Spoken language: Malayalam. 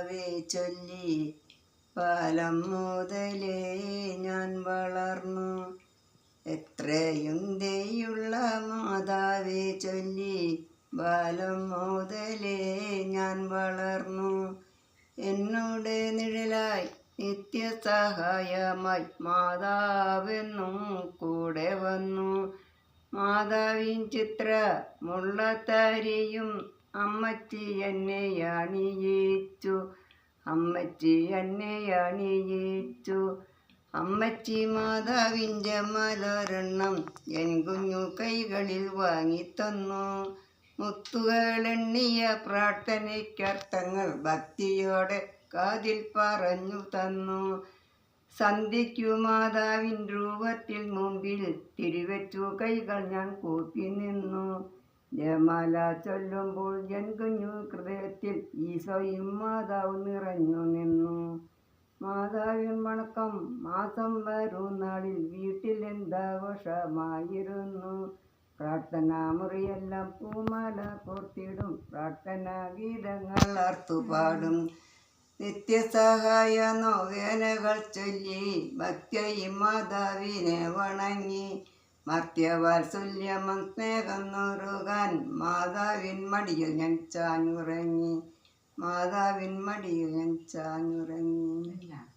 മാതാവേ ചൊല്ലി പാലം മുതലേ ഞാൻ വളർന്നു. എത്രയും ദയുള്ള മാതാവേ ചൊല്ലി ബാലം മുതലേ ഞാൻ വളർന്നു. എന്നോട് നിഴലായി നിത്യസഹായമായി മാതാവെന്നും കൂടെ വന്നു. മാതാവിൻ ചിത്രമുള്ളതാരിയും അമ്മച്ചി എന്നെ അണിയിച്ചു. അമ്മച്ചി എന്നെ അണിയിച്ചു. അമ്മച്ചി മാതാവിന്റെ മലരെണ്ണം എൻ കുഞ്ഞു കൈകളിൽ വാങ്ങിത്തന്നു. മുത്തുകളെണ്ണിയ പ്രാർത്ഥനയ്ക്കർത്ഥങ്ങൾ ഭക്തിയോടെ കാതിൽ പറഞ്ഞു തന്നു. സന്ധ്യയ്ക്കു മാതാവിൻ രൂപത്തിൽ മുമ്പിൽ തിരിവെച്ചു കൈകൾ ഞാൻ കൂപ്പി നിന്നു. ജമാല ചൊല്ലുമ്പോൾ എൻ കുഞ്ഞു ഹൃദയത്തിൽ ഈശോയും മാതാവ് നിറഞ്ഞു നിന്നു. മാതാവിൻ വണക്കം മാസം വരും നാളിൽ വീട്ടിൽ എന്താഘോഷമായിരുന്നു. പ്രാർത്ഥനാ മുറിയെല്ലാം പൂമാല കോർത്തിടും പ്രാർത്ഥനാ ഗീതങ്ങൾ അർത്തുപാടും നിത്യസഹായ നോവേനകൾ ചൊല്ലി ഭക്തി മാതാവിനെ വണങ്ങി. മർത്യവാത്സല്യമം സ്നേഹം നുറുകാൻ മാതാവിൻ മടിയിൽ ഞാൻ ചാഞ്ഞുറങ്ങി. മാതാവിൻ മടിയിൽ ഞാൻ ചാഞ്ഞുറങ്ങി.